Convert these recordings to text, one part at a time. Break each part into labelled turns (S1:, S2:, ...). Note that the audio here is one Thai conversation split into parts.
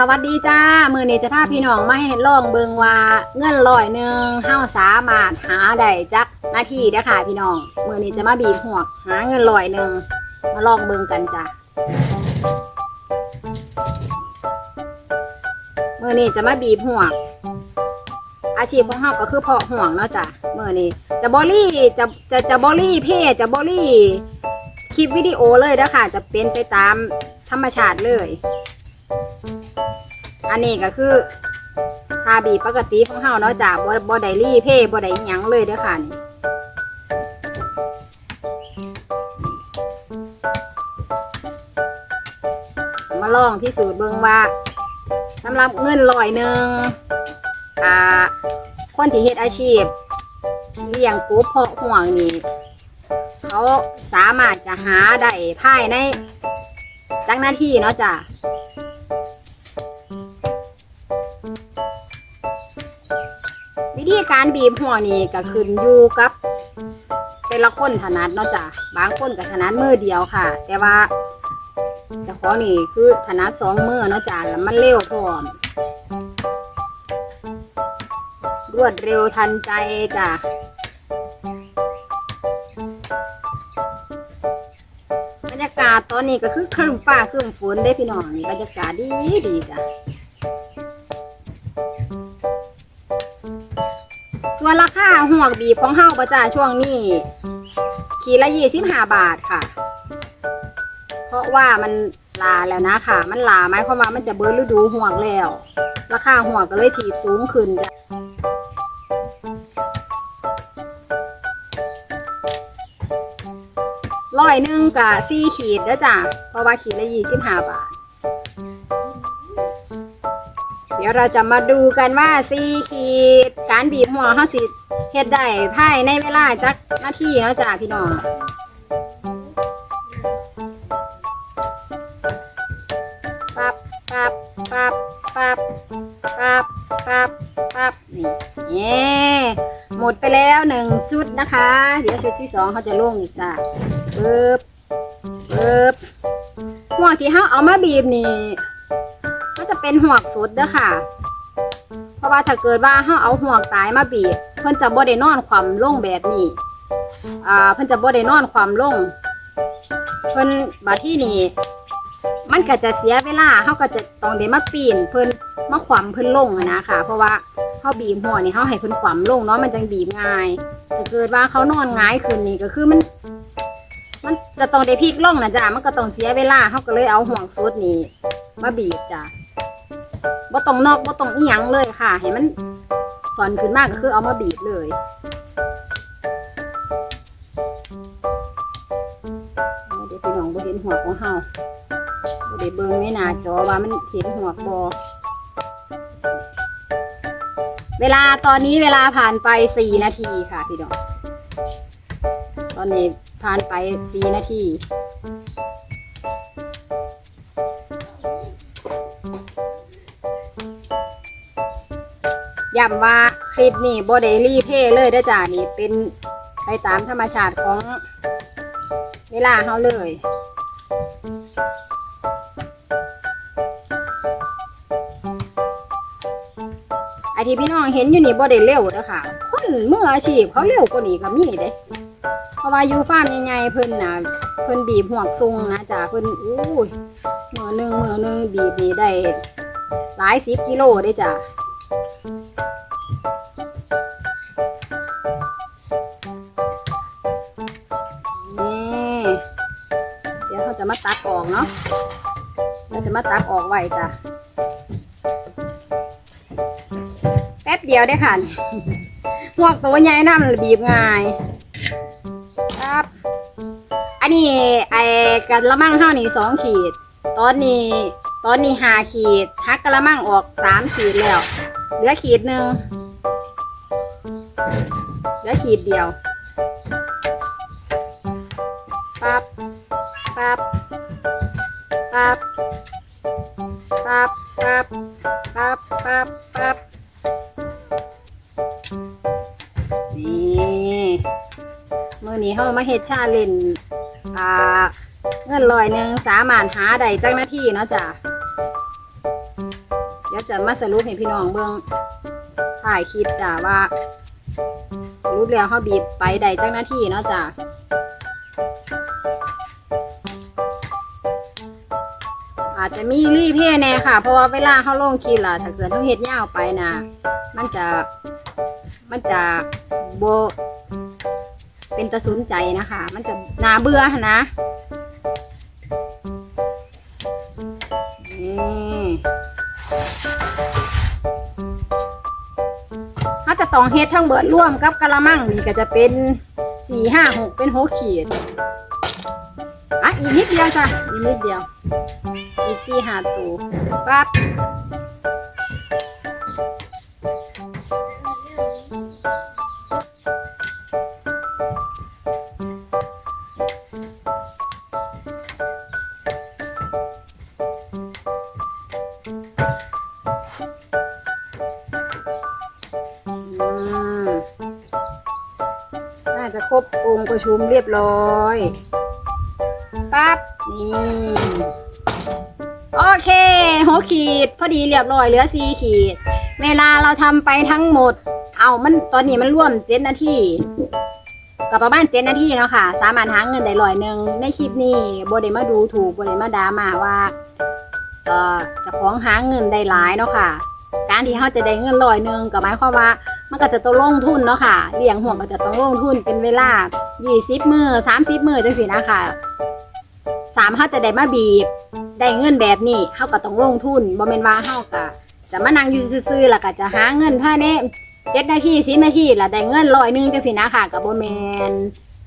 S1: สวัสดีจ้า มือนี้จะพาพี่น้องมาให้ลองเบิงว่าเงินร้อยหนึ่งเฮาสามารถหาได้จักหน้าที่เด้ค่ะพี่น้อง มือนี้จะมาบีบหัวหาเงินร้อยหนึ่งมาลองเบิงกันจ้ะมือนี้จะมาบีบหัวอาชีพของเฮาก็คือเพาะห่วงเนาะจ้ะมือนี้จะบอลี่จะจะจะบอลี่เพจจะบอลี่คลิปวิดีโอเลยเด้ค่ะจะเป็นไปตามธรรมชาติเลย อันนี้ก็คือทาบีปกติของเฮาเนาะจ้ะบ่บ่ได้รีเพ่บ่ได้หยังเลยเด้อค่ะนี่มาลองพิสูจน์เบิ่งว่าสำหรับเงินร้อยหนึ่งอ่าคนที่เฮ็ดอาชีพเลี้ยงกบเพาะห่วงนี่เขาสามารถจะหาได้ภายในจังหน้าที่เนาะจ้ะ วิธีการบีบหัวนี่ก็ขึ้นอยู่กับแต่ละคนถนัดเนาะจ้ะบางคนก็ถนัดมือเดียวค่ะ แต่ว่าจ้าขอนี่คือถนัดสองมือเนาะจ้ะแล้วมันเร็วพร้อมรวดเร็วทันใจจ้ะบรรยากาศตอนนี้ก็คือครึ้มฟ้าครึ้มฝนได้พี่น้องนี่บรรยากาศดีดีจ้ะ วนราคาห่วงบีบของเฮาประจาช่วงนี้ขีดละยี่สิบห้าบาทค่ะ เพราะว่ามันลาแล้วนะค่ะ มันลาหมายความว่ามันจะเบิร์ฤดูห่วงแล้ว ราคาห่วงก็เลยถีบสูงขึ้นจ้ะร้อยหนึ่งกับสี่ขีดแล้วจ้ะเพราะว่าขีดละยี่สิบห้าบาท ดี๋ยวเราจะมาดูกันว่าซีขีดการบีบหัวเขาสิเฮ็ดได้ภายในเวลาจักนาทีเนาะจ้าพี่น้องปับปับปับปับปับปับปับนี่เย้หมดไปแล้วหนึ่งชุดนะคะ เดี๋ยวชุดที่สองเขาจะลงอีกจ้าปึ๊บปึ๊บห่วที่เขาเอามาบีบนี่ เป็นหวงสุดเด้อค่ะ เพราะว่าถ้าเกิดว่าเฮาเอาหวงตายมาบีบเพิ่นจะบ่ได้นอนความลงแบบนี้อ่าเพิ่นจะบ่ได้นอนความลงเพิ่นบาที่นี่มันก็จะเสียเวลาเฮาก็จะต้องได้มาปีนเพิ่นมาขวำเพิ่นลงนะค่ะ เพราะว่าเฮาบีบหัวนี่เฮาให้เพิ่นขวำลงเนาะมันจังบีบง่ายถ้าเกิดว่าเขานอนหงายขึ้นนี่ก็คือมัน มันจะต้องได้พลิกลงนะจ้ะมันก็ต้องเสียเวลาเฮาก็เลยเอาห่วงสุดนี่มาบีบจ้ะ บ่ต้องนอกบ่ต้องอีหยังเลยค่ะให้มันสอนขึ้นมากก็คือเอามาบีบเลยเดี๋ยวพี่น้องบ่เห็นหัวของเฮาบ่ได้เบิ่งในหน้าจอว่ามันเห็นหัวบ่เวลาตอนนี้เวลาผ่านไปสี่นาทีค่ะพี่น้องตอนนี้ผ่านไปสี่นาที ย้ำว่าคลิปนี้บอดรีเพย์เลยเด้จ้านี่เป็นไปตามธรรมชาติของเวลาเขาเลยไอที่พี่น้องเห็นอยู่นี่บ่ได้เร็วเด้ค่ะ คนเมื่ออาชีพเขาเร็วกว่านี้ก็มีเด้เพราะว่าอยู่ฟาร์มใหญ่ๆเพิ่นน่ะเพิ่นบีบหวงซุงนะจ้าเพิ่นอู้ยมือหนึ่งมือหนึ่งบีบนี่ได้หลายสิบกิโลได้จ้า มาตักออกเนาะเราจะมาตักออกไว้จ้ะแป๊บเดียวได้ค่ะพวกตัวใหญ่น้ำบีบง่ายครับ อันนี้ไอ้กระมังเท่านี้สองขีด ตอนนี้ตอนนี้หาขีดทักกระมังออกสามขีดแล้ว เหลือขีดหนึ่งเหลือขีดเดียวปั๊บปั๊บ ปั๊บปั๊บปั๊บปั๊บปั๊บปั๊บนี่มื่อนี้เขามาเฮ็ดชาเลนอ่าเงินลอยหนึ่งสามารถหาได้จักหน้าที่เนาะจ้ะเดี๋ยวจะมาสรุปให้พี่น้องเบิ่งถ่ายคลิปจ้ะว่าสรุปแล้วเขาบีบไปใดจังหน้าที่เนาะจ้ะ จจะมีรีเพย์แน่ค่ะ เพราะว่าเวลาเขาลงคลิปล่ะถ้าเกิดเขาเฮ็ดยาวไปนะมันจะมันจะโบเป็นตะสุนใจนะคะ มันจะนาเบื่อนะนี่ถ้าจะต้องเฮ็ดทั้งเบิดร่วมกับกะละมังนี่ก็จะเป็นสี่ห้าหกเป็นหกขีดอะอีกนิดเดียวจ้ะอีกนิดเดียว อีกสี่ห้าตัวปั๊บน่าจะครบองค์ประชุมเรียบร้อย ปั๊บ นี่ โอเคหกขีด พอดีเรียบร้อยเหลือสี่ขีด เวลาเราทำไปทั้งหมด เอามันตอนนี้มันร่วมเจ็ดนาทีกับประมาณเจ็ดนาทีเนาะค่ะ สามารถหาเงินได้ร้อยหนึ่งในคลิปนี้โบได้มาดูถูกโบได้มาด่ามาว่าเออจะของหาเงินได้หลายเนาะค่ะ การที่เขาจะได้เงินร้อยหนึ่งก็หมายความว่ามันก็จะต้องลงทุนเนาะค่ะเลี้ยงห่วงก็จะต้องลงทุนเป็นเวลา 20 มือ30 มือจังสินะคะ สามเขาจะได้มาบีบ ได้เงินแบบนี้เขาก็ต้องลงทุนบ่แม่นว่าเฮาก็จะมานั่งอยู่ซื่อๆแล้วก็จะหาเงินภายในเจ็ดนาทีสินาทีแล้วได้เงินร้อยหนึงจังซี่นะค่ะก็บ่แม่น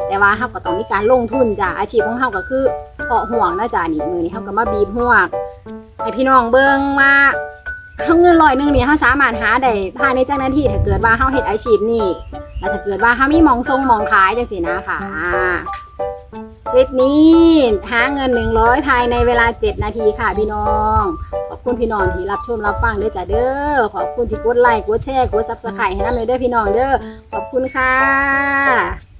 S1: แต่ว่าเฮาก็ต้องมีการลงทุนจ้ะอาชีพของเฮาก็คือเพาะห่วงนะจ้ะนี่มือนี้เฮาก็มาบีบห่วงให้พี่น้องเบิ่งว่าเฮาเงินร้อยหนึงนี่เฮาสามารถหาได้ภายในจังนาทีถ้าเกิดว่าเฮาเฮ็ดอาชีพนี้แล้วถ้าเกิดว่าเฮามีหมองทรงหมองขายจังซี่นะค่ะ คลิปนี้หาเงิน 100 ภายในเวลา 7 นาทีค่ะพี่น้อง ขอบคุณพี่น้องที่รับชมรับฟังด้วยจ้ะเด้อ ขอบคุณที่กดไลค์กดแชร์กดซับสไครต์ให้น้ำเลยเด้อพี่น้องเด้อ ขอบคุณค่ะ